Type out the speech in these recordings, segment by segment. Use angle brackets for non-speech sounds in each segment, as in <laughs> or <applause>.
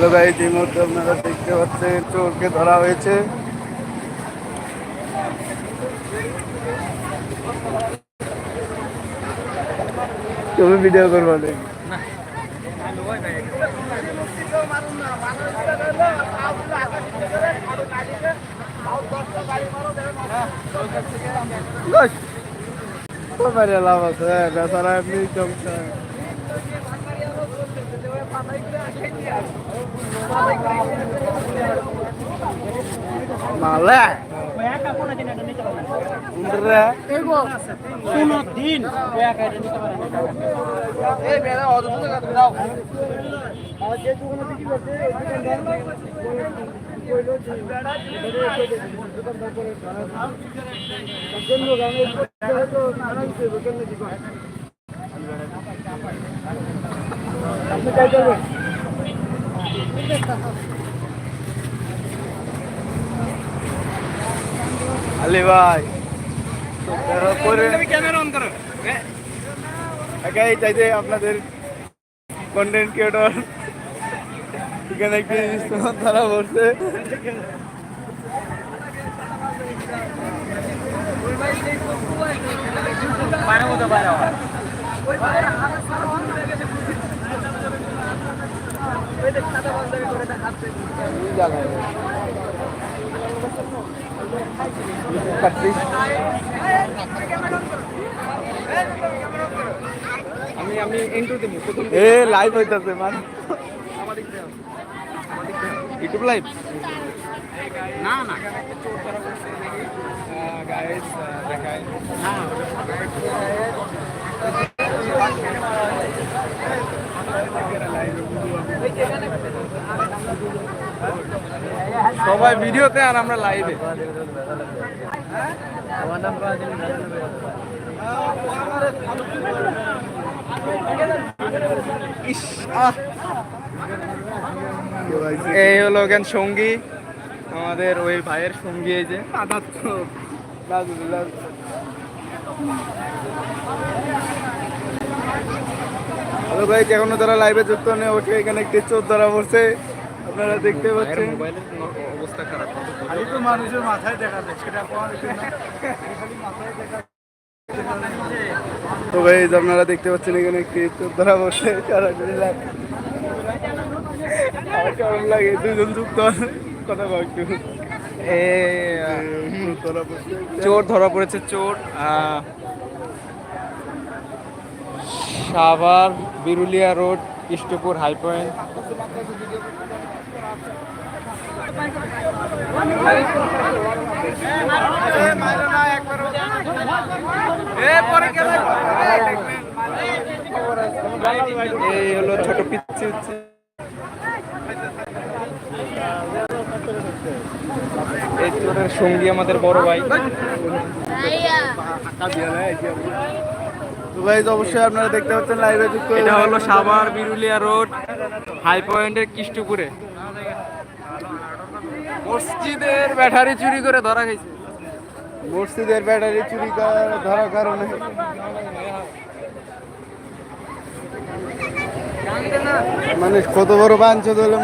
Hello guys এই মুহূর্তে আপনারা দেখতে পাচ্ছেন চোরকে ধরা হয়েছে তুমি ভিডিও করব নাকি Gosh! Comer la basura, Bener. কোনো দিন কাইটা নিতে পারে না। আলি ভাই পরে ক্যামেরা অন করো একাই চাইতে আপনাদের কন্টেন্ট ক্রিয়েটর এখানে একটি ইনস্ট্রুমেন্ট ধরা পড়ছে বাইরে মতো বাইরে হওয়া। আমি আমি ইন্ট্রো দেবো প্রথম এ লাইভ হইতাছে মান। ইউটিউব লাইভ না না। না সবাই ভিডিওতে আর আমরা লাইভে এই হলো জ্ঞান সঙ্গী আমাদের ওই ভাইয়ের সঙ্গী এই যে। হ্যালো ভাই এখনও তারা লাইভে যুক্ত নেই ওকে এখানে একটি চোর ধরা পড়ছে। আপনারা দেখতে পাচ্ছেন। মোবাইলের অবস্থা খারাপ খালি তো মানুষের মাথায় দেখা যায় সেটা তো ভাই আপনারা দেখতে পাচ্ছেন এখানে একটি চোর ধরা live। আমার কেমন লাগে? দুজন যুক্ত কথা একটু। এ চোর ধরা পড়ছে। চোর ধরা পড়েছে চোর আহ, Savar, Birulia road, Ishtapur high point. এই হলো ছোট পিচ্ছি হচ্ছে। এই চোরের সঙ্গী আমাদের বড় ভাই। তো অবশ্যই আপনারা দেখতে পাচ্ছেন লাইভে যুক্ত এটা হলো সাভার বিরুলিয়া রোড হাই পয়েন্টের মসজিদের ব্যাটারি চুরি করে ধরা গেছে মসজিদের ব্যাটারি চুরি ধরার কারণে। মানুষ কত বড় বাঞ্চত হলে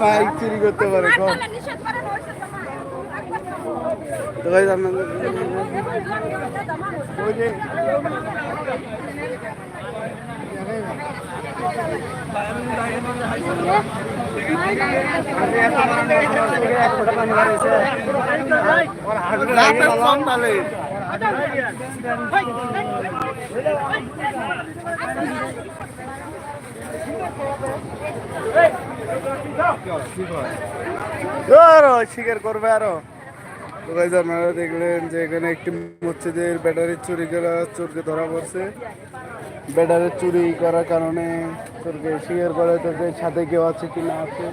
মাইক চুরি করতে পারে কম তো আপনাদের স্বীকার করবে আরও তো guys, আপনারা দেখলেন যে এখানে একটি মসজিদের ব্যাটারি চুরি করা চোরকে ধরা পড়ছে। ব্যাটারি চুরি করার কারণে চোরকে শিকার করে তোকে সাথে কেউ আছে কি না আছে?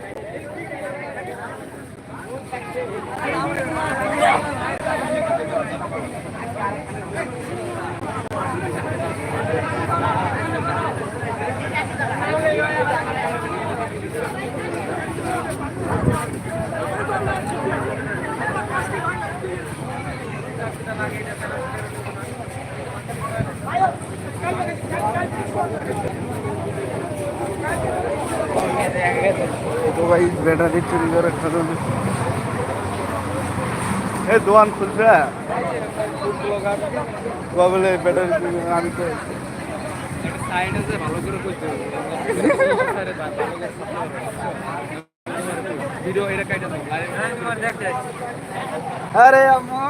ব্যাটারি চুরি করে কারণে এ দোকান খুলছে? বলে ব্যাটারি চুরি আমি তো আরে আম্মু।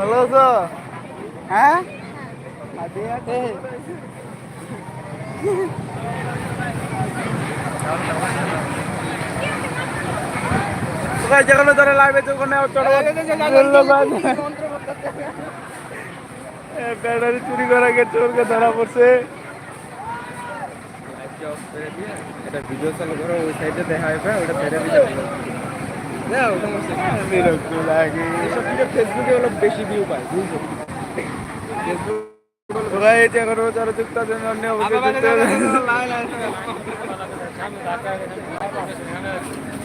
ভালো হ্যাঁ? ভাই, যেখানে ধরে লাগবে ওখানে ব্যাটারি চুরি করা গেছে চোরকে ধরা পড়ছে ভিডিও ওই সাইডে দেখা হবে ওটা ছেড়ে নেই। বিরক্ত বেশি ভিউ পায় বুঝছ ফেসবুক অন্য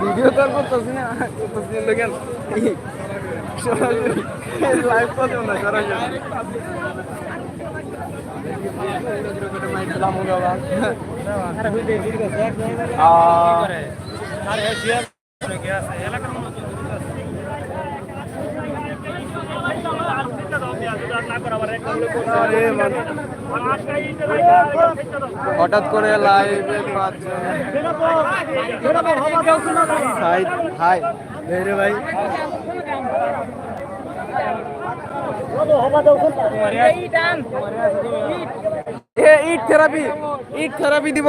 ভিডিও তো আর করতেছি না করতেছি না কেন লাইভ করতে না সরাসরি আরে মানে হঠাৎ করে লাইভে পাঁচজন হাই হাই রে ভাই। ইট থেরাপি ইট থেরাপি দিব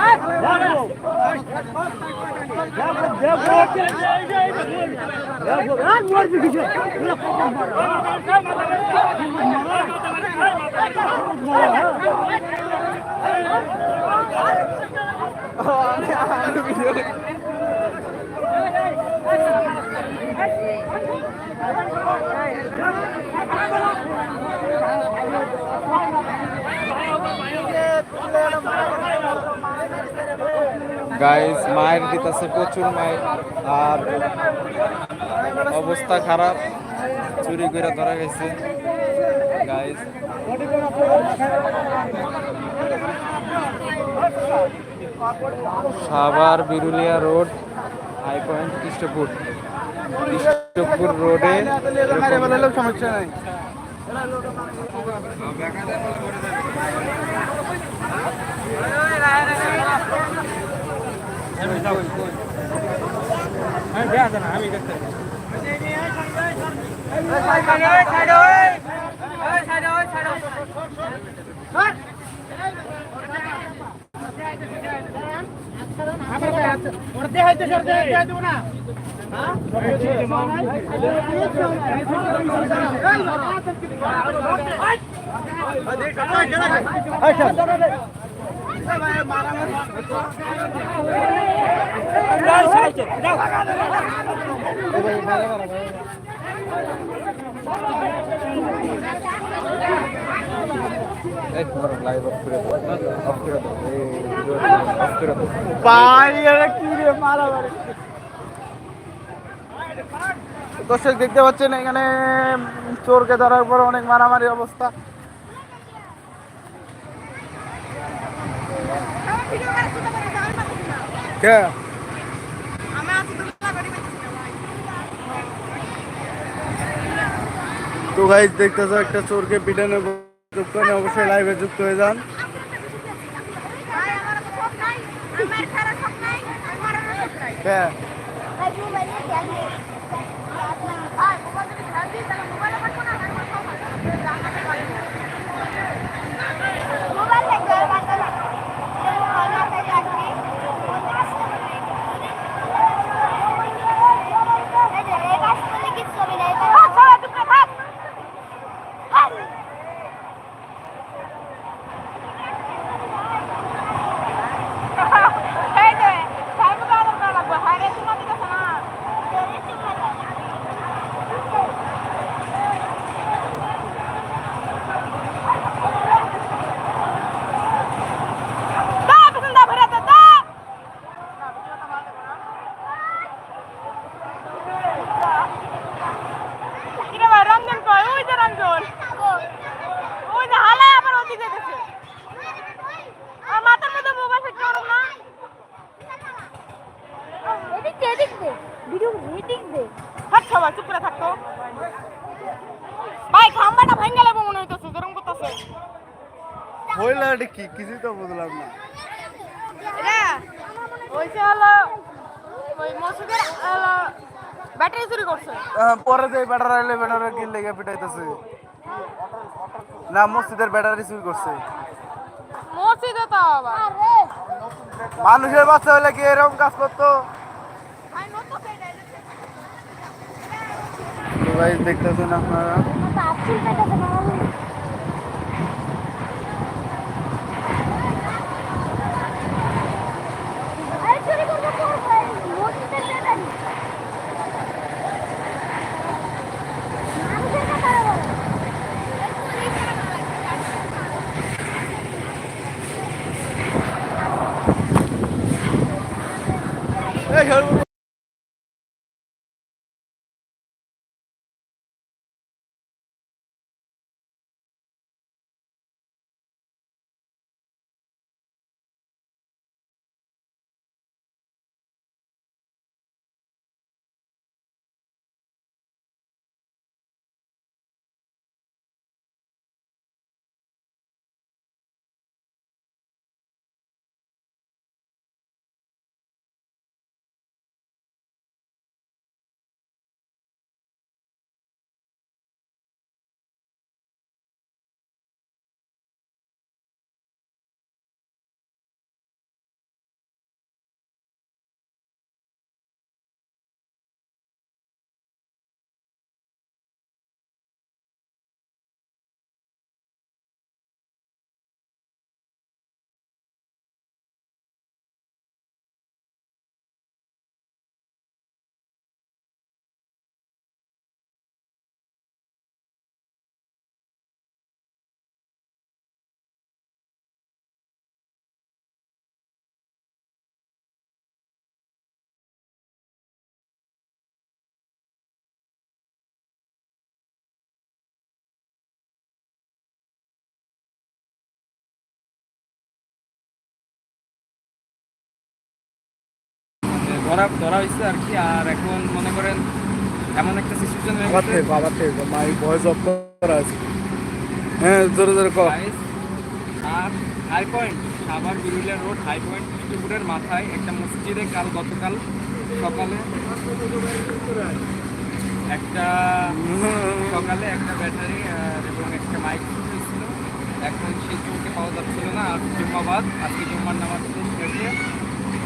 গাইস গাইস মায়ের দিতেছে প্রচুর মায়ের। আর অবস্থা খারাপ। চুরি করে ধরা গেছে। Guys Savar Birulia road high point Krishnapur. Krishnapur রোডে সমস্যা নাই অফ করে দাও দর্শক দেখতে পাচ্ছেন এখানে চোরকে ধরার পর অনেক মারামারি অবস্থা। কে? তো গাইজ দেখতেছো একটা চোরকে পিটানো দোকানে অবশ্যই লাইভে যুক্ত হয়ে যান। হ্যাঁ হালায় আবার ওদিকে গেছে আর মাথার মধ্যে মোবাইল ফিট করো না। এদিক দে এদিক দে ভিডিও এদিক দে ভাই চুপ করে থাকতো ভাই খাম্বাটা ভেঙে গেলে মনে হইতেছে যেরকম করতেছে। হইল এটা কি? কিছুই তো বুঝলাম না। এটা ওইটা হলো ওই মসজিদের ব্যাটারি চুরি করছে। পরে যে ব্যাটার আইলে ব্যাটারে কি লেগে পিটাইতেছে। না মসজিদের ব্যাটারি চুরি করছে। মসজিদে তো আবার। মানুষের বাচ্চা হলে কি এরকম কাজ করতো? আই নতো পেডা তো ভাই দেখতেছেন আপনারা? ধরা ধরা হয়েছে আর কি আর এখন মনে করেন এমন একটা সিচুয়েশন হয়ে গেছে। বাবার থেকে মাই ভয়েস অফ করা আছে। হ্যাঁ জোরে জোরে কর আর high point Savar Birulia road high point ডিস্ট্রিবিউটের মাথায় একটা মসজিদে কাল গতকাল সকালে একটা <laughs> সকালে একটা ব্যাটারি এবং একটা মাইক ছিল। এখন সেই চোরকে পাওয়া যাচ্ছিল না আর জুম্মাবাদ আজকে জুম্মার নামাজ শেষ হয়েছে।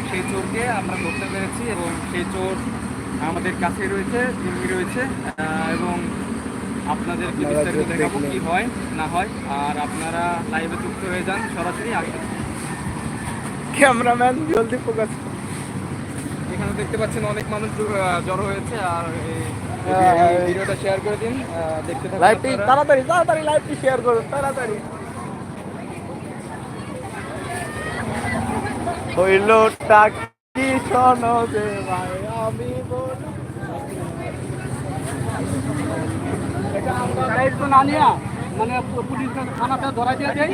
সেই চোরকে আমরা ধরতে পেরেছি এবং সেই চোর আমাদের কাছে রয়েছে জিম্মি রয়েছে এবং আপনাদেরকে বিস্তারিত দেখাবো কি হয় না হয় আর আপনারা লাইভে যুক্ত হয়ে যান সরাসরি আগে ক্যামেরাম্যান জলদি ফোকাস এখানে দেখতে পাচ্ছেন অনেক মানুষ জড়ো হয়েছে আর এই- হ্যাঁ, হ্যাঁ। ভিডিওটা শেয়ার করে দিন দেখতে থাকুন তাড়াতাড়ি তাড়াতাড়ি লাইভটি শেয়ার করুন তাড়াতাড়ি। হইল টাকি যে ভাই আমি মানে পুলিশ থানাতে ধরা দিয়ে দেয়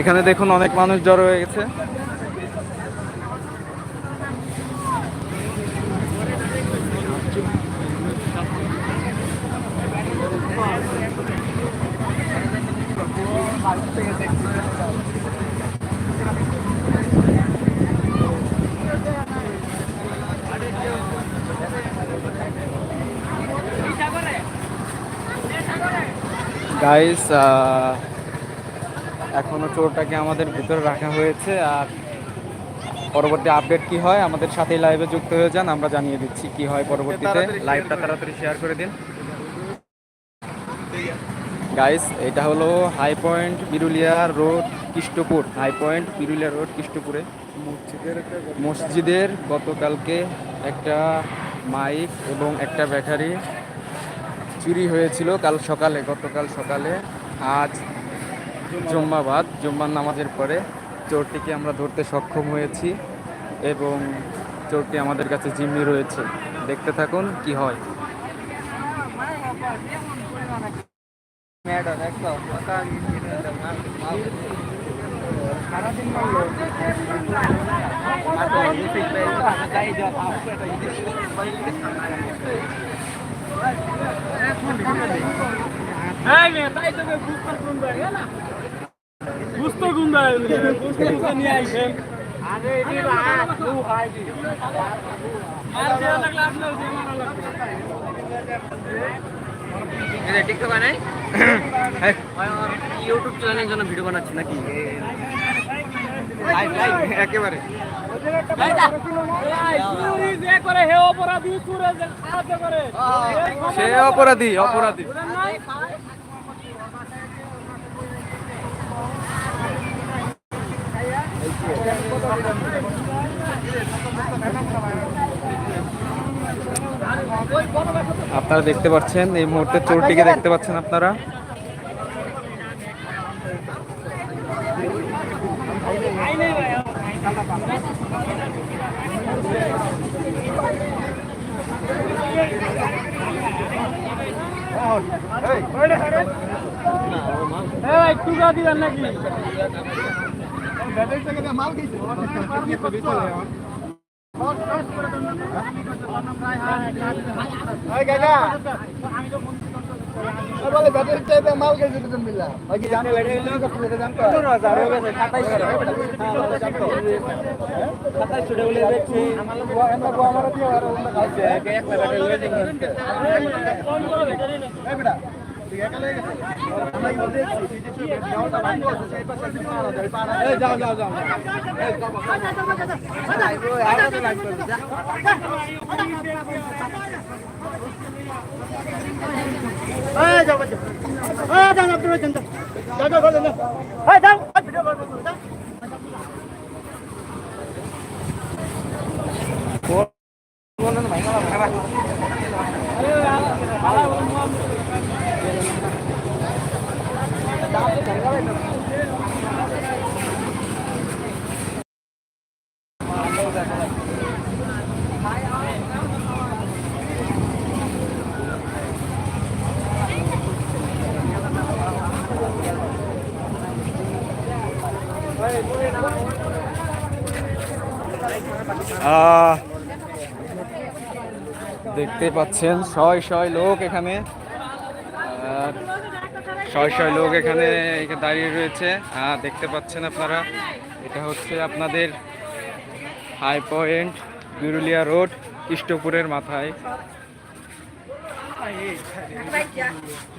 এখানে দেখুন অনেক মানুষ জড়ো হয়ে গেছে। গাইস এখনও চোরটাকে আমাদের ভিতরে রাখা হয়েছে আর পরবর্তী আপডেট কি হয় আমাদের সাথে লাইভে যুক্ত হয়ে যান, আমরা জানিয়ে দিচ্ছি কি হয় পরবর্তীতে। লাইভটা তাড়াতাড়ি শেয়ার করে দিন। গাইস এটা হলো high point Birulia road Krishtopur high point Birulia road কৃষ্টপুরে মসজিদের মসজিদের গতকালকে একটা মাইক এবং একটা ব্যাটারি চুরি হয়েছিল কাল সকালে গতকাল সকালে। আজ জুম্মাবাদ জুম্মার নামাজের পরে চোরটিকে আমরা ধরতে সক্ষম হয়েছি এবং চোরটি আমাদের কাছে জিম্মি রয়েছে। দেখতে থাকুন কি হয়। বুঝতো গুন্ডা বুঝতো নিয়ে আইছেন আরে এটি রাত দু হাই দি আর দেয়া লাগলা আপনার যে মারা লাগবে টিকটক বানাই ইউটিউব চ্যানেলের জন্য ভিডিও বানাচ্ছি নাকি? একেবারে। সে অপরাধী অপরাধী। নাই আপনারা দেখতে পাচ্ছেন এই মুহূর্তে চোরটিকে দেখতে পাচ্ছেন আপনারা মাল গেছে দুজন মিলা। ভাই কি জানো ব্যাটারি লোক আছে এটা জানতো 15000 হয়ে গেছে 2700 বলে দেখছি আমার লোক আমরা গো আমার দিয়ে আর ওটা খাইছে এক এক ব্যাটারি লয়ে যাই এই বেটা তুই একা লয়ে গেছে আমরা কি দেখছি তুই যে যাওটা ভাঙি আছে সেই পাশে কি মারা যায় পারা এই যাও যাও যাও এই যাও আই তো লাইক করবি যা এই যাও বাচ্চা এই যাও না তুমি চিন্তা যাও যাও যাও যাও এই যাও ভিডিও করব যাও আহ, দেখতে পাচ্ছেন, ছয় ছয় লোক এখানে। ছয় ছয় লোক এখানে এখানে দাঁড়িয়ে রয়েছে। হ্যাঁ দেখতে পাচ্ছেন আপনারা। এটা হচ্ছে আপনাদের হাই পয়েন্ট বিরুলিয়া রোড কৃষ্টপুরের মাথায়।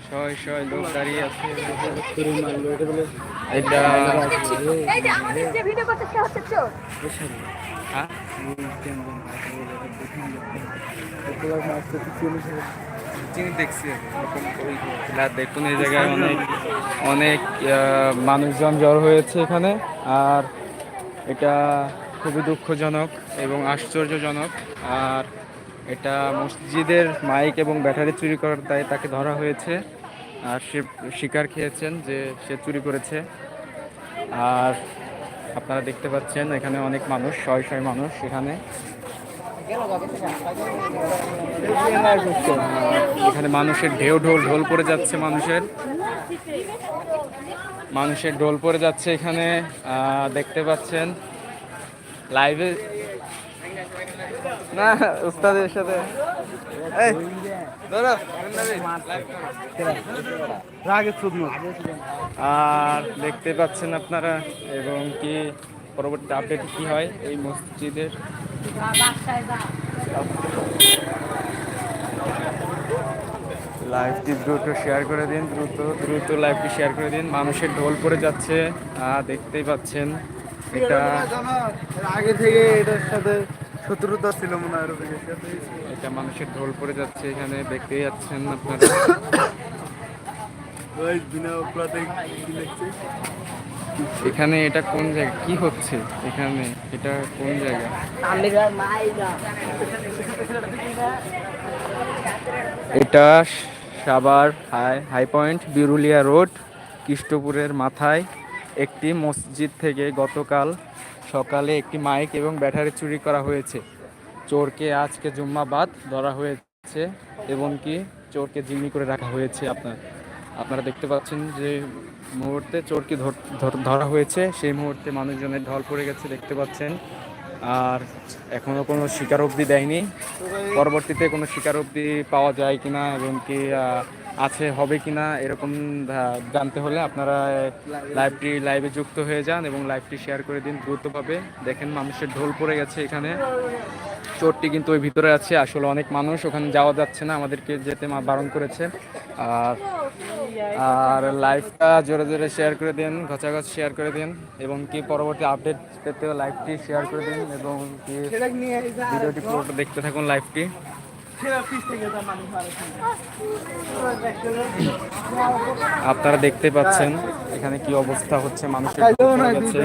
শয় শয় লোক দাঁড়িয়ে আছে। এটা এই যে আমাদের যে ভিডিও করতে সে হচ্ছে চোর হ্যাঁ? দেখুন এই জায়গায় অনেক অনেক মানুষজন জড় হয়েছে এখানে আর এটা খুবই দুঃখজনক এবং আশ্চর্যজনক। আর এটা মসজিদের মাইক এবং ব্যাটারি চুরি করার দায়ে তাকে ধরা হয়েছে। আর সে স্বীকার খেয়েছেন যে সে চুরি করেছে। আর আপনারা দেখতে পাচ্ছেন এখানে অনেক মানুষ, শয় শয় মানুষ এখানে। এখানে মানুষের ঢেউ ঢোল ঢোল পড়ে যাচ্ছে মানুষের। মানুষের ঢোল পড়ে যাচ্ছে এখানে। দেখতে পাচ্ছেন। লাইভে না উস্তাদের সাথে। এই, ধরো, আর দেখতে পাচ্ছেন আপনারা এবং কি পরবর্তী আপডেট কি হয় এই মসজিদের? লাইভটি দ্রুত শেয়ার করে দিন দ্রুত দ্রুত লাইভটি শেয়ার করে দিন। মানুষের ঢোল পড়ে যাচ্ছে দেখতেই পাচ্ছেন। এটা আগে থেকে এটার সাথে শত্রুতা ছিল মনে হয় এটা মানুষের ঢোল পড়ে যাচ্ছে এখানে দেখতেই যাচ্ছেন আপনারা। এখানে এটা কোন জায়গা? কি হচ্ছে এখানে? এটা কোন জায়গা? এটা Savar high high point Birulia road কৃষ্টপুরের মাথায়। একটি মসজিদ থেকে গতকাল সকালে একটি মাইক এবং ব্যাটারি চুরি করা হয়েছে। চোরকে আজকে জুম্মাবাদ ধরা হয়েছে এবং কি চোরকে জিম্মি করে রাখা হয়েছে আপনার। আপনারা দেখতে পাচ্ছেন যে মুহূর্তে চোরকে ধর- হয়েছে। সেই মুহূর্তে মানুষজনের ঢল পড়ে গেছে দেখতে পাচ্ছেন। আর এখনও কোনো স্বীকারোক্তি দেয়নি। পরবর্তীতে কোনো স্বীকারোক্তি পাওয়া যায় কিনা এবং কি আছে হবে কিনা এরকম জানতে হলে আপনারা লাইভটি লাইভে যুক্ত হয়ে যান এবং লাইভটি শেয়ার করে দিন। দ্রুতভাবে দেখেন মানুষের ঢোল পড়ে গেছে এখানে। চোরটি কিন্তু ওই ভিতরে আছে আসলে অনেক মানুষ ওখানে যাওয়া যাচ্ছে না আমাদেরকে যেতে মা- বারণ করেছে। আর আর লাইভটা জোরে জোরে শেয়ার করে দিন ঘচাঘচ শেয়ার করে দিন এবং কি পরবর্তী আপডেট পেতে লাইভটি শেয়ার করে দিন এবং কি ভিডিওটি পুরোটা দেখতে থাকুন লাইভটি। আপনারা দেখতে পাচ্ছেন এখানে কি অবস্থা হচ্ছে মানুষের গেছে।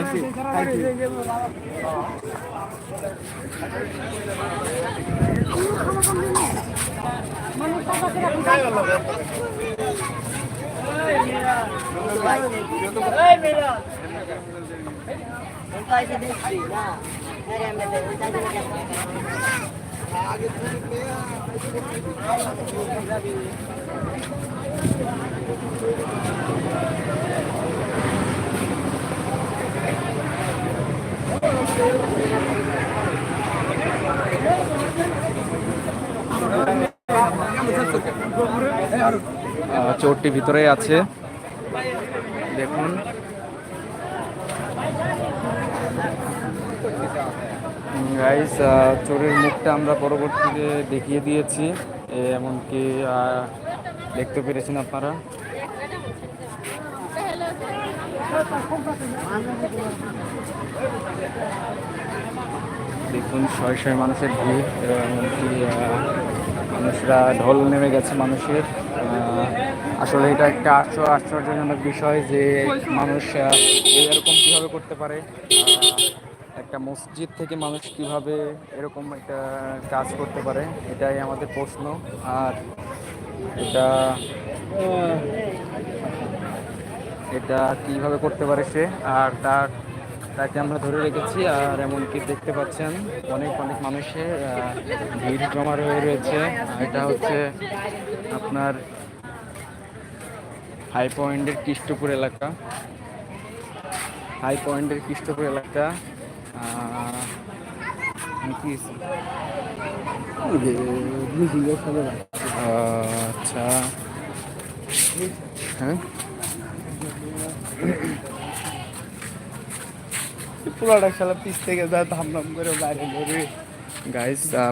চোরটি ভিতরে আছে। দেখুন। গাইস চোরের মুখটা আমরা পরবর্তীতে দেখিয়ে দিয়েছি। এমনকি দেখতে পেরেছেন আপনারা। দেখুন, শয় শয় মানুষের ভিড়, এমনকি মানুষরা ঢল নেমে গেছে মানুষের। আসলে এটা একটা আশ্চর্য আশ্চর্যজনক বিষয় যে মানুষ এরকম কীভাবে করতে পারে। একটা মসজিদ থেকে মানুষ কীভাবে এরকম একটা কাজ করতে পারে, এটাই আমাদের প্রশ্ন। আর এটা এটা কীভাবে করতে পারে সে, আর তার, তাকে আমরা ধরে রেখেছি, আর এমনকি দেখতে পাচ্ছেন অনেক অনেক মানুষের ভিড় জমা হয়ে রয়েছে। এটা হচ্ছে আপনার হাই পয়েন্টের কৃষ্টপুর এলাকা। হাই পয়েন্টের কৃষ্টপুর এলাকা। আচ্ছা। হ্যাঁ? খেলা পিস থেকে যা করে বাইরে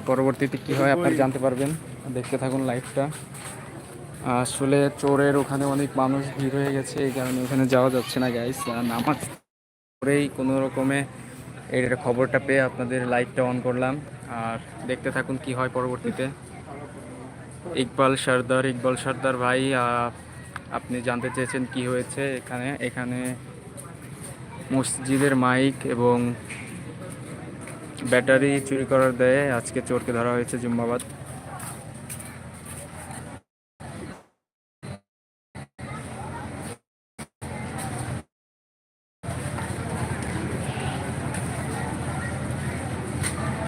পরবর্তীতে কি হয় আপনারা জানতে পারবেন। দেখতে থাকুন লাইভটা। আসলে চোরের ওখানে অনেক মানুষ ভিড় হয়ে গেছে এই কারণে ওখানে যাওয়া যাচ্ছে না গাইস নামাজ পরেই কোনো রকমে এর খবরটা পেয়ে আপনাদের লাইটটা অন করলাম। আর দেখতে থাকুন কি হয় পরবর্তীতে। ইকবাল সর্দার ইকবাল সর্দার ভাই আপনি জানতে চেয়েছেন কি হয়েছে এখানে। এখানে মসজিদের মাইক এবং ব্যাটারি চুরি করার দেয় আজকে চোরকে ধরা হয়েছে জুম্মাবাদ।